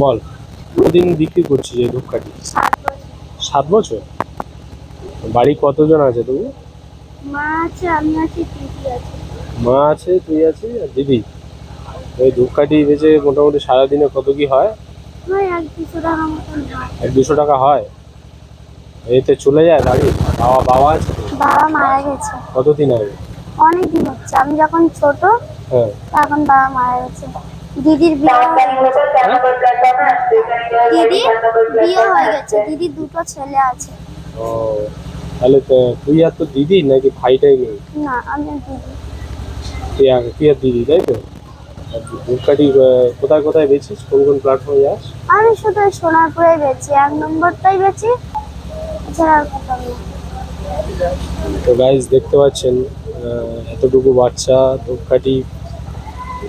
বল কতদিন বিক্রি করছিস এই ধূপকাঠি। সাত বছর? বাড়ি কতজন আছে তুমি মা আছে আমি আছি দিদি আছে। মা আছে তুই আছিস আর দিদি? ওই ধূপকাঠি বেচে মোটামুটি সারাদিনে কত কি হয়? এক দুশো টাকা হয়। হয়? এতে চলে যায় বাড়ি? বাবা বাবা আছে? বাবা মারা গেছে। কতদিন আগে? অনেক দিন হচ্ছে। আমি যখন ছোট হ্যাঁ। তখন বাবা মারা গেছে। দিদির বিয়ে হয়ে গেছে দিদি বিয়ে হয়ে গেছে দিদির দুটো ছেলে আছে। ও তাহলে তো- তুই আর তো দিদি নাকি ভাইটাই নেই? না আমি আর দিদি। তুই আর তুই আর দিদি তাই তো? ধূপকাঠি কোথায় কোথায় বেচিস কোন কোন প্ল্যাটফর্মে যাস আমি শুধু সোনারপুরে বেচি এক নম্বরটাই বেচি এছাড়া আর কোথাও না তো গাইজ দেখতে পাচ্ছেন এতটুকু বাচ্চা ধূপকাঠি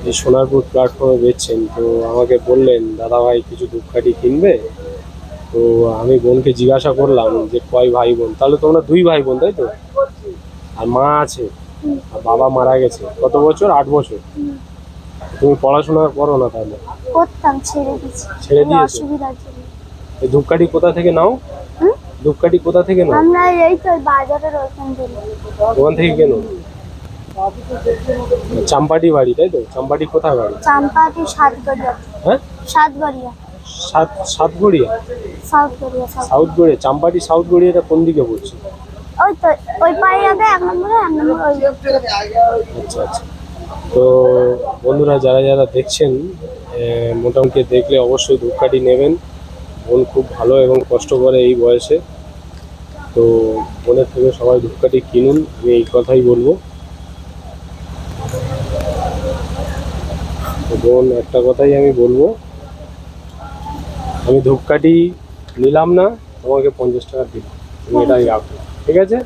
এই সোনারপুর প্ল্যাটফর্মে বেচছেন তো আমাকে বললেন দাদা ভাই কিছু ধূপকাঠি কিনবে? তো আমি বোনকে জিজ্ঞাসা করলাম যে কয় ভাই বোন তাহলে তোমরা দুই ভাই বোন তাই তো? আর মা আছে আর বাবা মারা গেছে। কত বছর? আট বছর। তুমি পড়াশোনা করো না তাহলে। করতাম ছেড়ে দিচ্ছি ছেড়ে দিয়েছ? এই ধূপকাঠি কোথা থেকে নাও? ধূপকাঠি কোথা থেকে নাও? আমরা এই তো বাজারের ওইখান থেকে। ওখান থেকে কেন? চাম্পাটি বাড়ি তাই তো? চাম্পাটি কোথায় বাড়ি? চাম্পাটি সাতগড়িয়া। হ্যাঁ? সাতগড়িয়া। সাত Satgaria? South Garia south south Garia চাম্পাটি south গড়িয়াটা কোন দিকে পড়ছে? ওই তো ওই পাড়ে যাবে এক নম্বরে এক নম্বর আচ্ছা আচ্ছা। তো বন্ধুরা যারা যারা দেখছেন মোটামুটি দেখলে অবশ্যই ধূপকাঠি নেবেন। বোন খুব ভালো এবং কষ্ট করে এই বয়সে। তো বোনের থেকে সবাই ধূপকাঠি কিনুন আমি এই কথাই বলব। বোন, একটা কথাই আমি বলব। আমি ধূপকাঠি নিলাম না, তোমাকে পঞ্চাশ টাকা দিলাম। তুমি এটাই রাখো, ঠিক আছে?